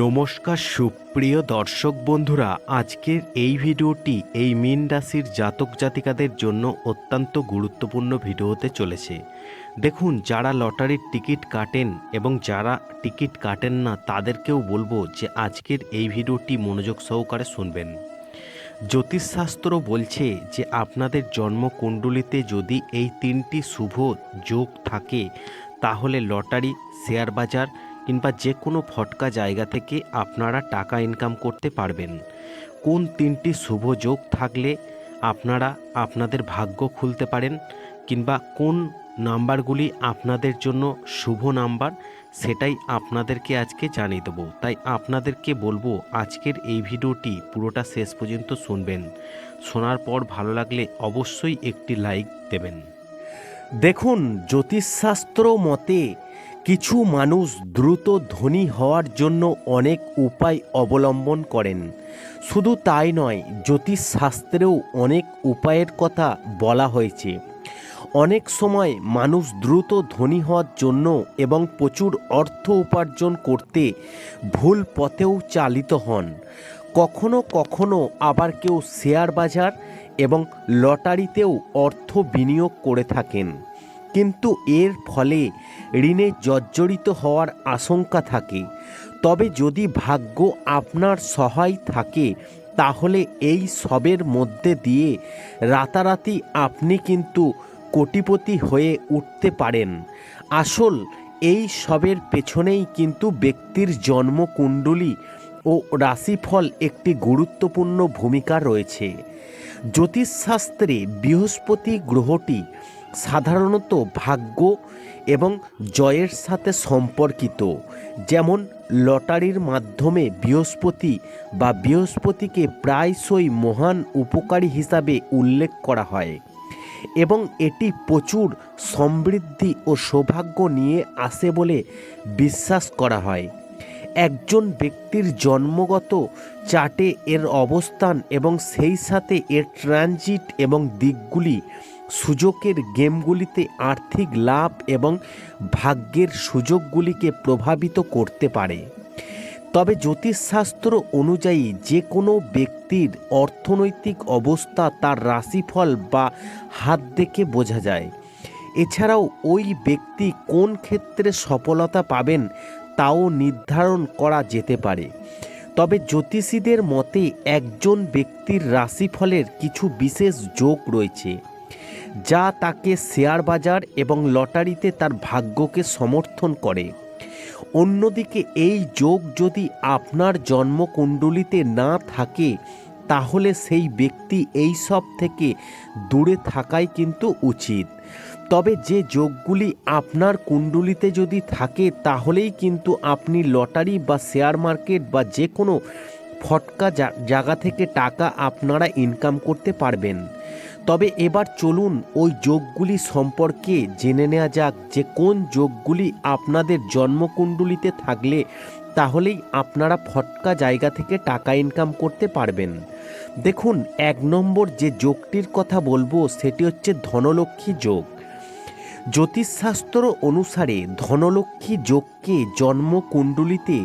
নমস্কার সুপ্রিয় দর্শক বন্ধুরা, আজকের এই ভিডিওটি এই মীন রাশির জাতক জাতিকাদের জন্য অত্যন্ত গুরুত্বপূর্ণ ভিডিও হতে চলেছে। দেখুন, যারা লটারির টিকিট কাটেন এবং যারা টিকিট কাটেন না, তাদেরকেও বলব যে আজকের এই ভিডিওটি মনোযোগ সহকারে শুনবেন। জ্যোতিষশাস্ত্র বলছে যে আপনাদের জন্মকুণ্ডলিতে যদি এই তিনটি শুভ যোগ থাকে, তাহলে লটারি, শেয়ার বাজার কিংবা যে কোনো ফটকা জায়গা থেকে আপনারা টাকা ইনকাম করতে পারবেন। কোন তিনটি শুভ যোগ থাকলে আপনারা আপনাদের ভাগ্য খুলতে পারেন কিংবা কোন নাম্বারগুলি আপনাদের জন্য শুভ নাম্বার সেটাই আপনাদেরকে আজকে জানিয়ে দেবো। তাই আপনাদেরকে বলব আজকের এই ভিডিওটি পুরোটা শেষ পর্যন্ত শুনবেন। শোনার পর ভালো লাগলে অবশ্যই একটি লাইক দেবেন। দেখুন, জ্যোতিষশাস্ত্র মতে কিছু মানুষ দ্রুত ধনী হওয়ার জন্য অনেক উপায় অবলম্বন করেন। শুধু তাই নয়, জ্যোতিষশাস্ত্রেও অনেক উপায়ের কথা বলা হয়েছে। অনেক সময় মানুষ দ্রুত ধনী হওয়ার জন্য এবং প্রচুর অর্থ উপার্জন করতে ভুল পথেও চালিত হন। কখনো কখনো আবার কেউ শেয়ার বাজার এবং লটারিতেও অর্থ বিনিয়োগ করে থাকেন। কিন্তু এর ফলে ঋণে জর্জরিত হওয়ার আশঙ্কা থাকে। তবে যদি ভাগ্য আপনার সহায় থাকে, তাহলে এই সবের মধ্যে দিয়ে রাতারাতি আপনি কিন্তু কোটিপতি হয়ে উঠতে পারেন। আসল, এই সবের পেছনেই কিন্তু ব্যক্তির জন্মকুণ্ডলী ও রাশিফল একটি গুরুত্বপূর্ণ ভূমিকা রয়েছে। জ্যোতিষশাস্ত্রে বৃহস্পতি গ্রহটি সাধারণত ভাগ্য এবং জয়ের সাথে সম্পর্কিত, যেমন লটারির মাধ্যমে বৃহস্পতি বা বৃহস্পতিকে প্রায়শই মহান উপকারী হিসাবে উল্লেখ করা হয় এবং এটি প্রচুর সমৃদ্ধি ও সৌভাগ্য নিয়ে আসে বলে বিশ্বাস করা হয়। একজন ব্যক্তির জন্মগত চার্টে এর অবস্থান এবং সেই সাথে এর ট্রানজিট এবং দিকগুলি সুযোগের গেমগুলিতে আর্থিক লাভ এবং ভাগ্যের সুযোগগুলিকে প্রভাবিত করতে পারে। তবে জ্যোতিষশাস্ত্র অনুযায়ী যে কোনো ব্যক্তির অর্থনৈতিক অবস্থা তার রাশিফল বা হাত দেখে বোঝা যায়। এছাড়াও ওই ব্যক্তি কোন ক্ষেত্রে সফলতা পাবেন তাও নির্ধারণ করা যেতে পারে। তবে জ্যোতিষীদের মতে একজন ব্যক্তির রাশিফলের কিছু বিশেষ যোগ রয়েছে। যা তাকে শেয়ার বাজার এবং লটারিতে তার ভাগ্যকে সমর্থন করে। অন্যদিকে এই যোগ যদি আপনার জন্মকুণ্ডলিতে না থাকে, তাহলে সেই ব্যক্তি এই সব থেকে দূরে থাকাই কিন্তু উচিত। তবে যে যোগগুলি আপনার কুণ্ডলিতে যদি থাকে, তাহলেই কিন্তু আপনি লটারি বা শেয়ার মার্কেট বা যে কোনো ফটকা জায়গা থেকে টাকা আপনারা ইনকাম করতে পারবেন। তবে এবার চলুন ওই যোগগুলি সম্পর্কে জেনে নেওয়া যাক যে কোন যোগগুলি আপনাদের জন্মকুণ্ডলিতে থাকলে তাহলেই আপনারা ফটকা জায়গা থেকে টাকা ইনকাম করতে পারবেন। দেখুন, এক নম্বর যে যোগটির কথা বলব সেটি হচ্ছে ধনলক্ষ্মী যোগ। জ্যোতিষশাস্ত্র অনুসারে ধনলক্ষ্মী যোগকে জন্মকুণ্ডলিতে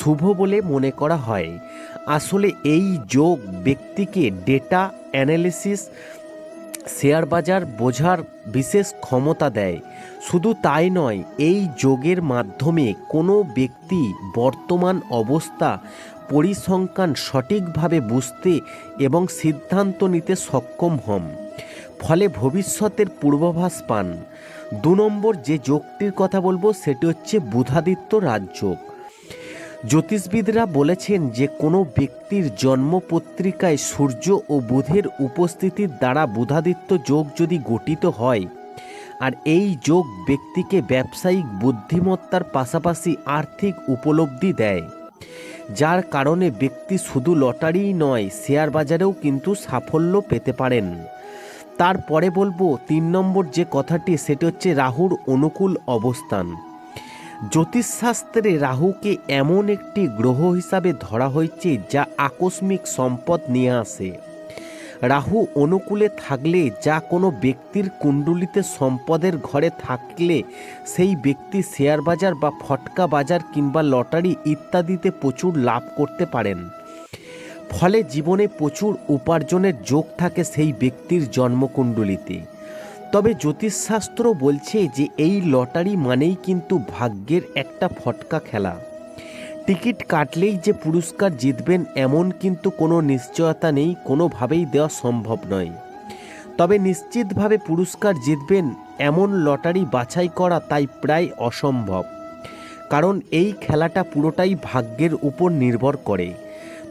শুভ বলে মনে করা হয়। আসলে এই যোগ ব্যক্তিকে ডেটা অ্যানালিসিস শেয়ার বাজার বোঝার বিশেষ ক্ষমতা দেয়। শুধু তাই নয়, এই যোগের মাধ্যমে কোনো ব্যক্তি বর্তমান অবস্থা পরিসংখ্যান সঠিকভাবে বুঝতে এবং সিদ্ধান্ত নিতে সক্ষম হন। ফলে ভবিষ্যতের পূর্বাভাস পান। দু নম্বর যে যোগটির কথা বলব, সেটি হচ্ছে বুধাদিত্য রাজযোগ। জ্যোতিষবিদরা বলেছেন যে কোনো ব্যক্তির জন্মপত্রিকায় সূর্য ও বুধের উপস্থিতির দ্বারা বুধাদিত্য যোগ যদি গঠিত হয়, আর এই যোগ ব্যক্তিকে ব্যবসায়িক বুদ্ধিমত্তার পাশাপাশি আর্থিক উপলব্ধি দেয়, যার কারণে ব্যক্তি শুধু লটারিই নয়, শেয়ার বাজারেও কিন্তু সাফল্য পেতে পারেন। তারপরে বলব, তিন নম্বর যে কথাটি, সেটি হচ্ছে রাহুর অনুকূল অবস্থান। জ্যোতিষশাস্ত্রে রাহুকে এমন একটি গ্রহ হিসাবে ধরা হয়েছে যা আকস্মিক সম্পদ নিয়ে আসে। রাহু অনুকূলে থাকলে যা কোনো ব্যক্তির কুণ্ডলিতে সম্পদের ঘরে থাকলে সেই ব্যক্তি শেয়ার বাজার বা ফটকা বাজার কিংবা লটারি ইত্যাদিতে প্রচুর লাভ করতে পারেন। ফলে জীবনে প্রচুর উপার্জনের যোগ থাকে সেই ব্যক্তির জন্মকুণ্ডলিতে। তবে জ্যোতিষশাস্ত্র বলছে যে এই লটারি মানেই কিন্তু ভাগ্যের একটা ফটকা খেলা। টিকিট কাটলেই যে পুরস্কার জিতবেন এমন কিন্তু কোনো নিশ্চয়তা নেই, কোনোভাবেই দেওয়া সম্ভব নয়। তবে নিশ্চিতভাবে পুরস্কার জিতবেন এমন লটারি বাছাই করা তাই প্রায় অসম্ভব। কারণ এই খেলাটা পুরোটাই ভাগ্যের উপর নির্ভর করে।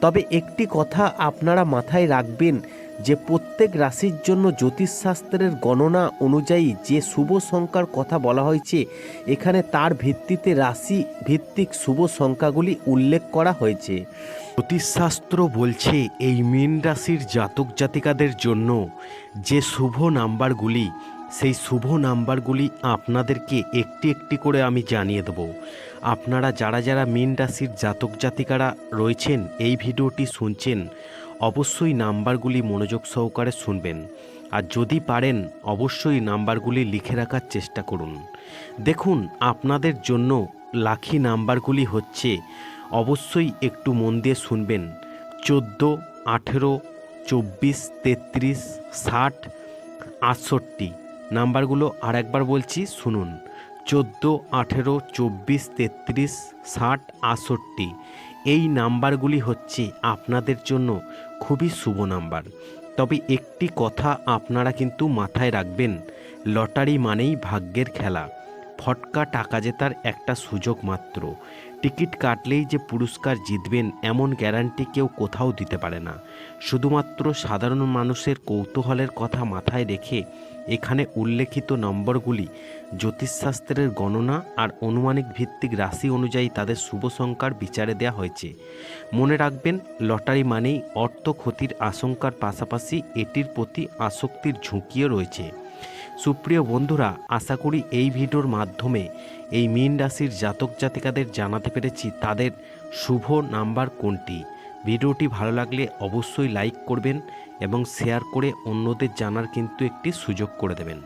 তবে একটি কথা আপনারা মাথায় রাখবেন যে প্রত্যেক রাশির জন্য জ্যোতিষশাস্ত্রের গণনা অনুযায়ী যে শুভ সংখ্যার কথা বলা হয়েছে, এখানে তার ভিত্তিতে রাশি ভিত্তিক শুভ সংখ্যাগুলি উল্লেখ করা হয়েছে। জ্যোতিষশাস্ত্র বলছে এই মীন রাশির জাতক জাতিকাদের জন্য যে শুভ নাম্বারগুলি সেই শুভ নাম্বারগুলি আপনাদেরকে একটি একটি করে আমি জানিয়ে দেব। আপনারা যারা যারা মীন রাশির জাতক জাতিকারা রয়েছেন, এই ভিডিওটি শুনছেন, অবশ্যই নাম্বারগুলি মনোযোগ সহকারে শুনবেন। আর যদি পারেন, অবশ্যই নাম্বারগুলি লিখে রাখার চেষ্টা করুন। দেখুন, আপনাদের জন্য লাখি নাম্বারগুলি হচ্ছে, অবশ্যই একটু মন দিয়ে শুনবেন। চোদ্দ, আঠেরো, চব্বিশ, তেত্রিশ, ষাট, আটষট্টি। নাম্বারগুলো আর একবার বলছি, শুনুন। চোদ্দ, আঠেরো, চব্বিশ, তেত্রিশ, ষাট আষট্টি এই নাম্বারগুলি হচ্ছে আপনাদের জন্য খুবই শুভ নাম্বার। তবে একটি কথা আপনারা কিন্তু মাথায় রাখবেন, লটারি মানেই ভাগ্যের খেলা। ফটকা টাকা জেতার একটা সুযোগ মাত্র। টিকিট কাটলেই যে পুরস্কার জিতবেন এমন গ্যারান্টি কেউ কোথাও দিতে পারে না। শুধুমাত্র সাধারণ মানুষের কৌতূহলের কথা মাথায় রেখে এখানে উল্লেখিত নম্বরগুলি জ্যোতিষশাস্ত্রের গণনা আর অনুমানিক ভিত্তিক রাশি অনুযায়ী তাদের শুভ সংখ্যার বিচারে দেওয়া হয়েছে। মনে রাখবেন, লটারি মানেই অর্থ ক্ষতির আশঙ্কার পাশাপাশি এটির প্রতি আসক্তির ঝুঁকিও রয়েছে। সুপ্রিয় বন্ধুরা, আশা করি এই ভিডিওর মাধ্যমে এই মীন রাশির জাতক জাতিকাদের জানাতে পেরেছি তাদের শুভ নাম্বার কোনটি। ভিডিওটি ভালো লাগলে অবশ্যই লাইক করবেন এবং শেয়ার করে অন্যদের জানার কিন্তু একটি সুযোগ করে দেবেন।